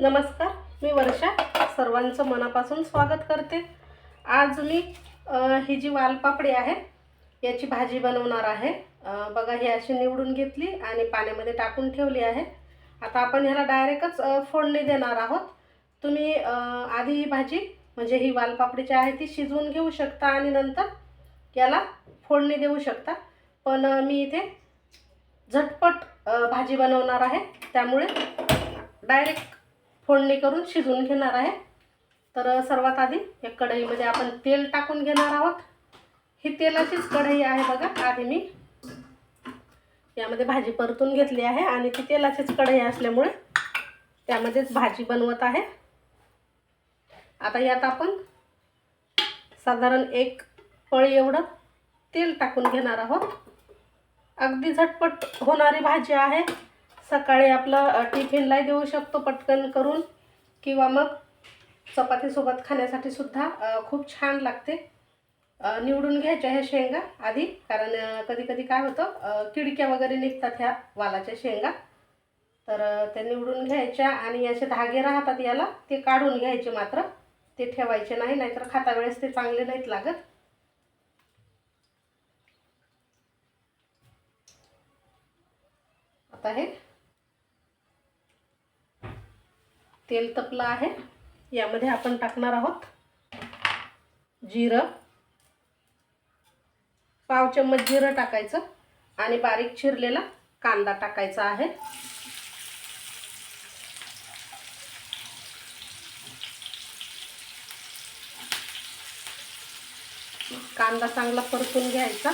नमस्कार मी वर्षा. सर्वांचं मनापासून स्वागत करते. आज मी ही जी वालपापडी आहे याची भाजी बनवणार आहे. बघा ही अशी निवडून घेतली आणि पाण्यामध्ये टाकून ठेवली आहे. आता आपण ह्याला डायरेक्टच फोडणी देणार आहोत. तुम्ही आधी ही भाजी म्हणजे ही वालपापडी जी आहे ती शिजवून घेऊ शकता आणि नंतर याला फोडणी देऊ शकता. पण मी इथे झटपट भाजी बनवणार आहे. त्यामुळे डायरेक्ट फोडणी करून शिजवून घेणार आहे. तर सर्वात आधी या कढईमध्ये आपण तेल टाकून घेणार आहोत. ही तेलाचीच कढई आहे बघा. आधी मी यामध्ये भाजी परतून घेतली आहे आणि ती तेलाचीच कढई असल्यामुळे त्यामध्येच भाजी बनवत आहे. आता यात आपण साधारण एक पळी एवढं तेल टाकून घेणार आहोत. अगदी झटपट होणारी भाजी आहे. सकाळी आपलं टिफिनलाही देऊ शकतो पटकन करून. किंवा मग चपातीसोबत खाण्यासाठी सुद्धा खूप छान लागते. निवडून घ्यायच्या ह्या शेंगा आधी. कारण कधी कधी काय होतं किडक्या वगैरे निघतात ह्या वालाच्या शेंगा. तर त्या निवडून घ्यायच्या आणि असे धागे राहतात याला ते काढून घ्यायचे मात्र. ते ठेवायचे नाही नाहीतर खाता वेळेस ते चांगले नाहीत लागत. आता हे तेल तपलं आहे. यामध्ये आपण टाकणार आहोत जिरं. पाव चम्मच जिरं टाकायचं आणि बारीक चिरलेला कांदा टाकायचा आहे. कांदा चांगला परतून घ्यायचा.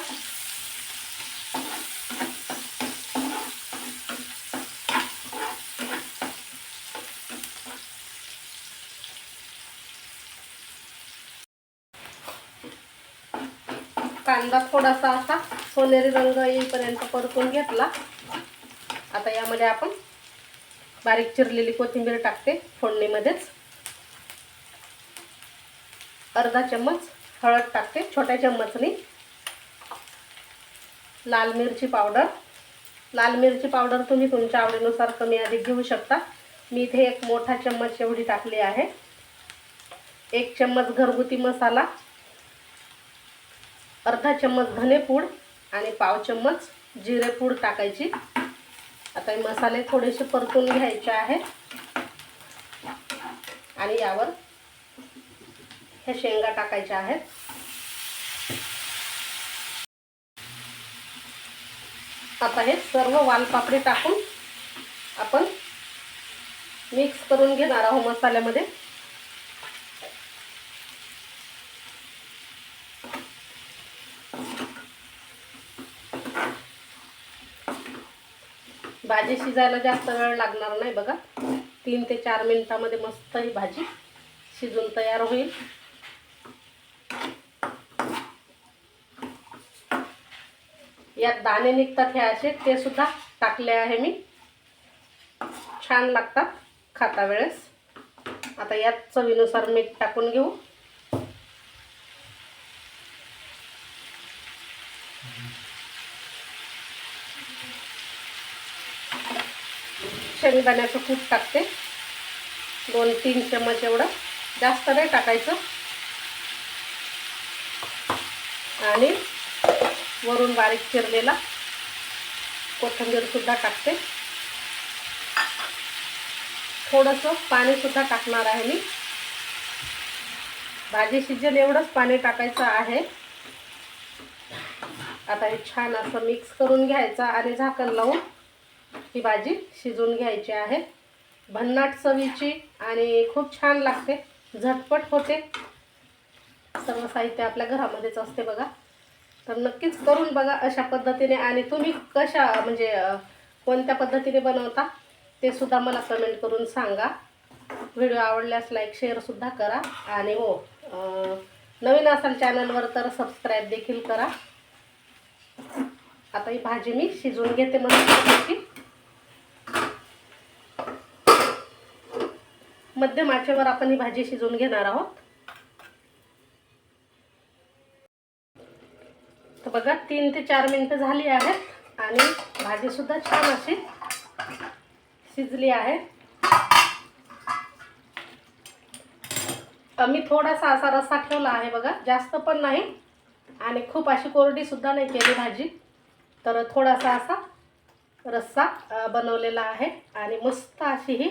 कांदा थोडासा असा सोनेरी रंग येईपर्यंत परतून घेतला. आता यामध्ये आपण बारीक चिरलेली कोथिंबीर टाकते फोडणीमध्येच. अर्धा चम्मच हळद टाकते छोट्या चम्मचनी. लाल मिरची पावडर. लाल मिरची पावडर तुम्ही तुमच्या आवडीनुसार कमी अधिक घेऊ शकता. मी इथे एक मोठा चम्मच एवढी टाकली आहे. एक चम्मच घरगुती मसाला. अर्धा चम्मच धनेपूड आणि पाव चम्मच जिरेपूड टाकायची. आता हे मसाले थोडेसे परतून घ्यायचे आहेत. आणि यावर ह्या शेंगा टाकायच्या आहेत. आता हे सर्व वालपापडी टाकून आपण मिक्स करून घेणार आहोत मसाल्यामध्ये. भाजी शिजायला जास्त वेळ लागणार नाही बघा. तीन ते चार मिनिटामध्ये मस्त ही भाजी शिजून तयार होईल. यात दाणे निघतात हे असे ते सुद्धा टाकले आहे मी. छान लागतात खाता वेळेस. आता यात चवीनुसार मीठ टाकून घेऊ. शेंगदाण्याचं कूट टाकते. दोन तीन चम्मच एवढं. जास्त नाही टाकायचं. आणि वरून बारीक चिरलेला कोथिंबीर सुद्धा टाकते. थोडंसं पाणीसुद्धा टाकणार आहे मी. भाजी शिजेल एवढंच पाणी टाकायचं आहे. आता हे छान असं मिक्स करून घ्यायचं आणि झाकण लावून ही भाजी शिजवून घ्यायची आहे. भन्नाट चवीची आणि खूप छान लागते. झटपट होते. सर्व साहित्य आपल्या घरामध्येच असते बघा. तर नक्कीच करून बघा अशा पद्धतीने आणि तुम्ही कशा म्हणजे कोणत्या पद्धतीने बनवता ते सुद्धा मला कमेंट करून सांगा. व्हिडिओ आवडल्यास लाईक शेअरसुद्धा करा आणि हो नवीन असाल चॅनलवर तर सबस्क्राईब देखील करा. आता ही भाजी मी शिजवून घेते म्हणून. मध्यम आचेवर आपण ही भाजी शिजवून घेणार आहोत. तर बघा तीन ते चार मिनटं झाली आहेत आणि भाजीसुद्धा छान अशी शिजली आहे. अ, मी थोडासा असा रस्सा ठेवला आहे बघा जास्त पण नाही आणि खूप अशी कोरडीसुद्धा नाही केली भाजी. तर थोडासा असा रस्सा बनवलेला आहे आणि मस्त अशी ही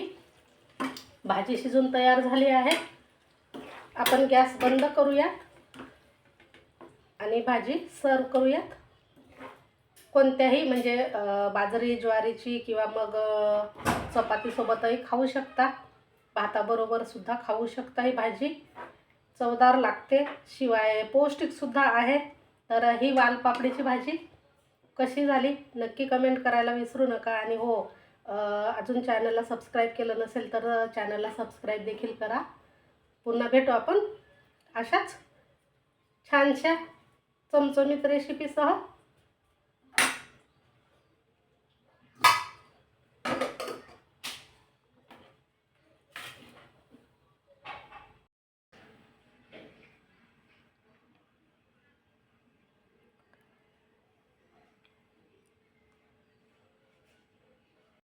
भाजी शिजून तयार झाली आहे. आपण गॅस बंद करूयात आणि भाजी सर्व करूयात. कोणत्याही म्हणजे बाजरी ज्वारीची किंवा मग चपातीसोबतही खाऊ शकता. भाताबरोबर सुद्धा खाऊ शकता ही भाजी. चवदार लागते. शिवाय पौष्टिकसुद्धा आहे. तर ही वालपापडीची भाजी कशी झाली? नक्की कमेंट करायला विसरू नका. आणि हो अजून चॅनलला सबस्क्राईब केलं नसेल तर चॅनलला सबस्क्राईब देखील करा. पुन्हा भेटू आपण अशाच छानशा चमचमीत रेसिपीसह